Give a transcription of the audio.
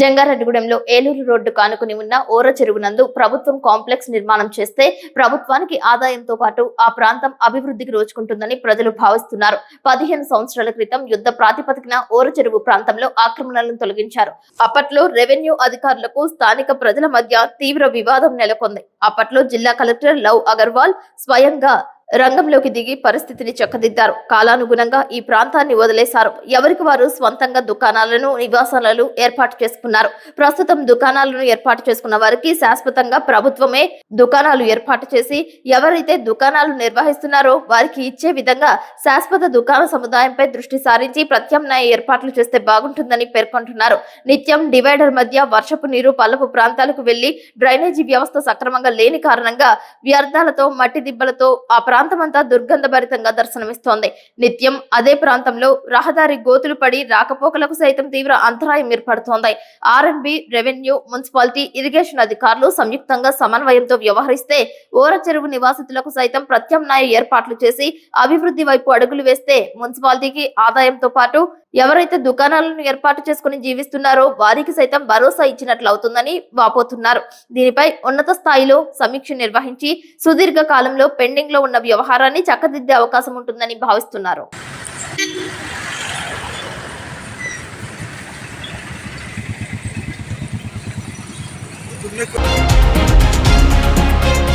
జంగారెడ్డిగూడెంలో Eluru road కానుకుని ఉన్న ఓర చెరువునందు ప్రభుత్వం కాంప్లెక్స్ నిర్మాణం చేస్తే ప్రభుత్వానికి ఆదాయంతో పాటు ఆ ప్రాంతం అభివృద్ధికి రోచుకుంటుందని ప్రజలు భావిస్తున్నారు. పదిహేను సంవత్సరాల క్రితం యుద్ధ ప్రాతిపదికన ఓర చెరువు ప్రాంతంలో ఆక్రమణలను తొలగించారు. అప్పట్లో రెవెన్యూ అధికారులకు స్థానిక ప్రజల మధ్య తీవ్ర వివాదం నెలకొంది. అప్పట్లో జిల్లా కలెక్టర్ లవ్ అగర్వాల్ స్వయంగా రంగంలోకి దిగి పరిస్థితిని చక్కదిద్దారు. కాలానుగుణంగా ఈ ప్రాంతాన్ని వదిలేశారు. ఎవరికి వారు స్వంతంగా దుకాణాలను నివాసాలను ఏర్పాటు చేసుకున్నారు? ప్రస్తుతం దుకాణాలను ఏర్పాటు చేసుకున్న వారికి శాశ్వతంగా ప్రభుత్వమే దుకాణాలు ఏర్పాటు చేసి ఎవరైతే దుకాణాలు నిర్వహిస్తున్నారో వారికి ఇచ్చే విధంగా శాశ్వత దుకాణ సముదాయంపై దృష్టి సారించి ప్రత్యామ్నాయ ఏర్పాట్లు చేస్తే బాగుంటుందని పేర్కొంటున్నారు. నిత్యం డివైడర్ మధ్య వర్షపు నీరు పల్లపు ప్రాంతాలకు వెళ్ళి డ్రైనేజీ వ్యవస్థ సక్రమంగా లేని కారణంగా వ్యర్థాలతో మట్టి దిబ్బలతో ఆ ప్రాంతమంతా దుర్గంధభరితంగా దర్శనమిస్తోంది. నిత్యం అదే ప్రాంతంలో రహదారి గోతులు పడి రాకపోకలకు సైతం తీవ్ర అంతరాయం ఏర్పడుతోంది. ఆర్ఎన్బి రెవెన్యూ మున్సిపాలిటీ ఇరిగేషన్ అధికారులు సంయుక్తంగా సమన్వయంతో వ్యవహరిస్తే ఓర చెరువు నివాసితులకు సైతం ప్రత్యామ్నాయ ఏర్పాట్లు చేసి అభివృద్ధి వైపు అడుగులు వేస్తే మున్సిపాలిటీకి ఆదాయంతో పాటు ఎవరైతే దుకాణాలను ఏర్పాటు చేసుకుని జీవిస్తున్నారో వారికి సైతం భరోసా ఇచ్చినట్లు అవుతుందని వాపోతున్నారు దీనిపై ఉన్నత స్థాయిలో సమీక్ష నిర్వహించి సుదీర్ఘ కాలంలో పెండింగ్లో ఉన్న వ్యవహారాన్ని చక్కదిద్దే అవకాశం ఉంటుందని భావిస్తున్నారు